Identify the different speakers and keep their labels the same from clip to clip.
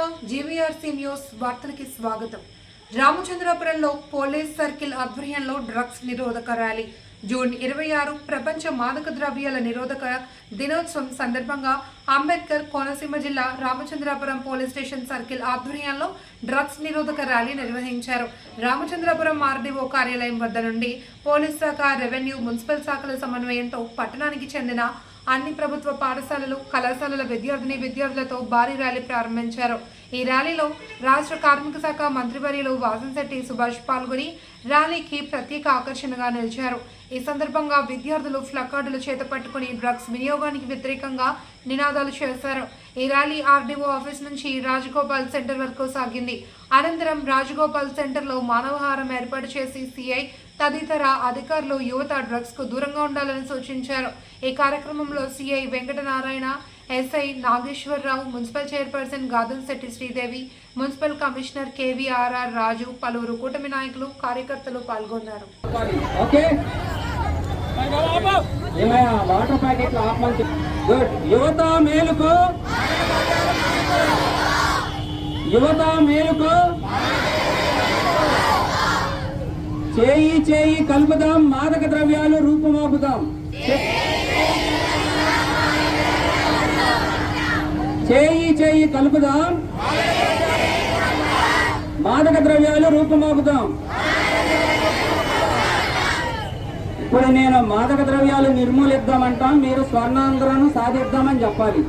Speaker 1: Media GVRC news వార్తలకి స్వాగతం. రామచంద్రపురంలో పోలీస్ సర్కిల్ ఆధ్వర్యంలో డ్రగ్స్ నిరోధక ర్యాలీ. జూన్ ఇరవై ఆరు ప్రపంచ మాదక ద్రవ్యాల నిరోధక దినోత్సవం సందర్భంగా అంబేద్కర్ కోనసీమ జిల్లా రామచంద్రాపురం పోలీస్ స్టేషన్ సర్కిల్ ఆధ్వర్యంలో డ్రగ్స్ నిరోధక ర్యాలీ నిర్వహించారు. రామచంద్రాపురం ఆర్డీఓ కార్యాలయం వద్ద నుండి పోలీస్ శాఖ రెవెన్యూ మున్సిపల్ శాఖల సమన్వయంతో పట్టణానికి చెందిన అన్ని ప్రభుత్వ పాఠశాలలు కళాశాలల విద్యార్థిని విద్యార్థులతో భారీ ర్యాలీ ప్రారంభించారు. ఈ ర్యాలీలో రాష్ట్ర కార్మిక శాఖ మంత్రివర్యులు వాసంశెట్టి సుభాష్ పాల్గొని ర్యాలీకి ప్రత్యేక ఆకర్షణగా నిలిచారు. ఈ సందర్భంగా విద్యార్థులు ఫ్లకార్డులు చేత పట్టుకుని డ్రగ్స్ వినియోగానికి వ్యతిరేకంగా నినాదాలు చేశారు. ఈ ర్యాలీ ఆర్డీఓ ఆఫీస్ నుంచి రాజగోపాల్ సెంటర్ వరకు సాగింది. అనంతరం రాజగోపాల్ సెంటర్లో మానవహారం ఏర్పాటు చేసి సిఐ తదితర అధికారులు యువత డ్రగ్స్కు దూరంగా ఉండాలని సూచించారు. ఈ కార్యక్రమంలో CI Venkatanarayana SI Nageswararao municipal chairperson Gadamsetti Sridevi municipal commissioner KVRR Raju పలువురు కూటమి నాయకులు కార్యకర్తలు పాల్గొన్నారు.
Speaker 2: ఏమయ్యా వాటర్ ప్యాకెట్లు ఆపమని గుడ్. యువత మేలుకు యువత మేలుకు. చేయి చేయి కలుపుదాం మాదక ద్రవ్యాలు రూపుమాపుదాం. చేయి చేయి కలుపుదాం మాదక ద్రవ్యాలు రూపుమాపుదాం. ఇప్పుడు నేను మాదక ద్రవ్యాలు నిర్మూలిద్దామంటాం మీరు స్వర్ణాంధ్రను సాధిద్దామని చెప్పాలి.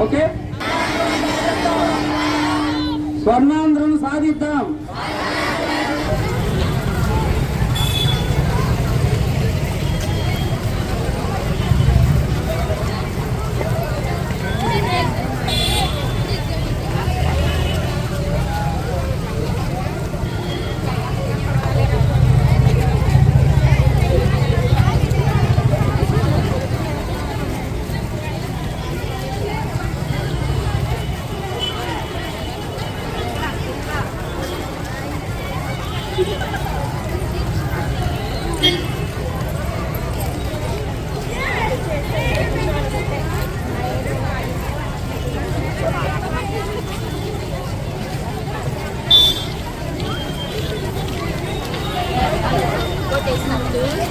Speaker 2: ఓకే? స్వర్ణాంధ్రం సాధిద్దాం. taste good.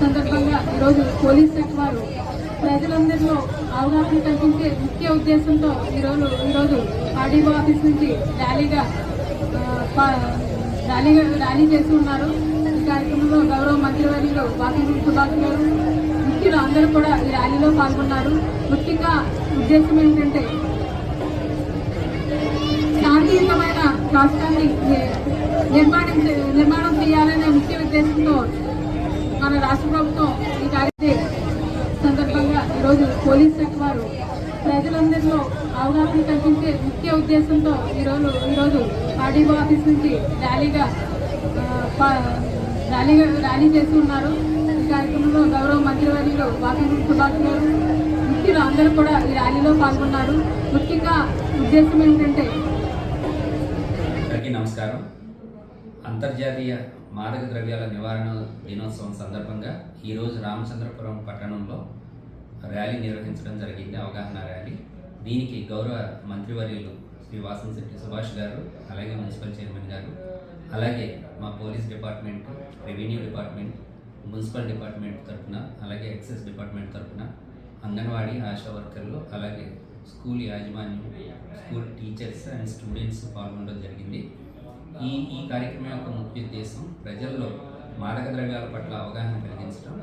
Speaker 3: సందర్భంగా ఈరోజు పోలీస్ శాఖ వారు ప్రజలందరిలో అవగాహన కల్పించే ముఖ్య ఉద్దేశంతో ఈరోజు ఈరోజు ఆర్డీఓ ఆఫీస్ నుంచి ర్యాలీగా ర్యాలీగా ర్యాలీ చేస్తున్నారు ఉన్నారు. ఈ కార్యక్రమంలో గౌరవ మంత్రివర్యులు వాకింగ్ సుభాష్ గారు ముఖ్యులు అందరూ కూడా ఈ ర్యాలీలో పాల్గొన్నారు. ముఖ్యంగా ఉద్దేశం ఏంటంటే శాంతియుతమైన రాష్ట్రాన్ని నిర్మాణం నిర్మాణం చేయాలనే ముఖ్య ఉద్దేశంతో మన రాష్ట్ర ప్రభుత్వం ఈ కార్యక్రమం సందర్భంగా ఈరోజు పోలీస్ శాఖ వారు ప్రజలందరిలో అవగాహన కల్పించే ముఖ్య ఉద్దేశంతో ఈరోజు ఈరోజు ఆర్డీఓ ఆఫీస్ నుంచి ర్యాలీగా ర్యాలీగా ర్యాలీ చేస్తున్నారు. ఉన్నారు ఈ కార్యక్రమంలో గౌరవ మంత్రివర్యులు వాకింగ్ సుభాష్ గారు ముఖ్యులు అందరూ కూడా ఈ ర్యాలీలో పాల్గొన్నారు. ముఖ్యంగా ఉద్దేశం ఏంటంటే
Speaker 4: నమస్కారం. అంతర్జాతీయ మాదక ద్రవ్యాల నివారణ దినోత్సవం సందర్భంగా ఈరోజు రామచంద్రపురం పట్టణంలో ర్యాలీ నిర్వహించడం జరిగింది అవగాహన ర్యాలీ. దీనికి గౌరవ మంత్రివర్యులు శ్రీ వాసంశెట్టి సుభాష్ గారు అలాగే మున్సిపల్ చైర్మన్ గారు అలాగే మా police department revenue department municipal department తరఫున అలాగే ఎక్సైజ్ డిపార్ట్మెంట్ తరఫున అంగన్వాడీ ఆశా వర్కర్లు అలాగే స్కూల్ యాజమాన్యం స్కూల్ టీచర్స్ అండ్ స్టూడెంట్స్ పాల్గొనడం జరిగింది. ఈ ఈ కార్యక్రమం యొక్క ముఖ్య ఉద్దేశం ప్రజల్లో మాదక ద్రవ్యాల పట్ల అవగాహన కలిగించడం.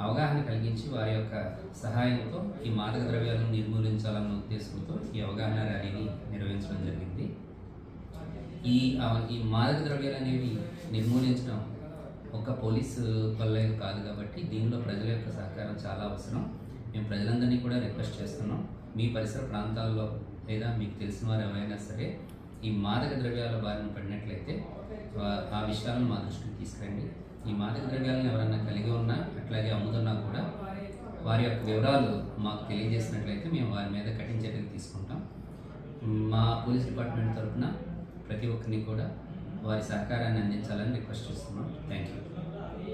Speaker 4: అవగాహన కలిగించి వారి యొక్క సహాయంతో ఈ మాదక ద్రవ్యాలను నిర్మూలించాలన్న ఉద్దేశంతో ఈ అవగాహన ర్యాలీని నిర్వహించడం జరిగింది. ఈ ఈ మాదక ద్రవ్యాలు అనేవి నిర్మూలించడం ఒక పోలీసు వల్లే కాదు కాబట్టి దీనిలో ప్రజల యొక్క సహకారం చాలా అవసరం. మేము ప్రజలందరినీ కూడా రిక్వెస్ట్ చేస్తున్నాం. మీ పరిసర ప్రాంతాల్లో లేదా మీకు తెలిసిన వారు ఎవరైనా సరే ఈ మాదక ద్రవ్యాల బారిన పడినట్లయితే ఆ విషయాలను మా దృష్టికి తీసుకురండి. ఈ మాదక ద్రవ్యాలను ఎవరైనా కలిగి ఉన్నా అట్లాగే అమ్ముతున్నా కూడా వారి యొక్క వివరాలు మాకు తెలియజేసినట్లయితే మేము వారి మీద కఠిన చర్యలు తీసుకుంటాం. మా పోలీస్ డిపార్ట్మెంట్ తరఫున ప్రతి ఒక్కరిని కూడా వారి సహకారాన్ని అందించాలని రిక్వెస్ట్ చేస్తున్నాం.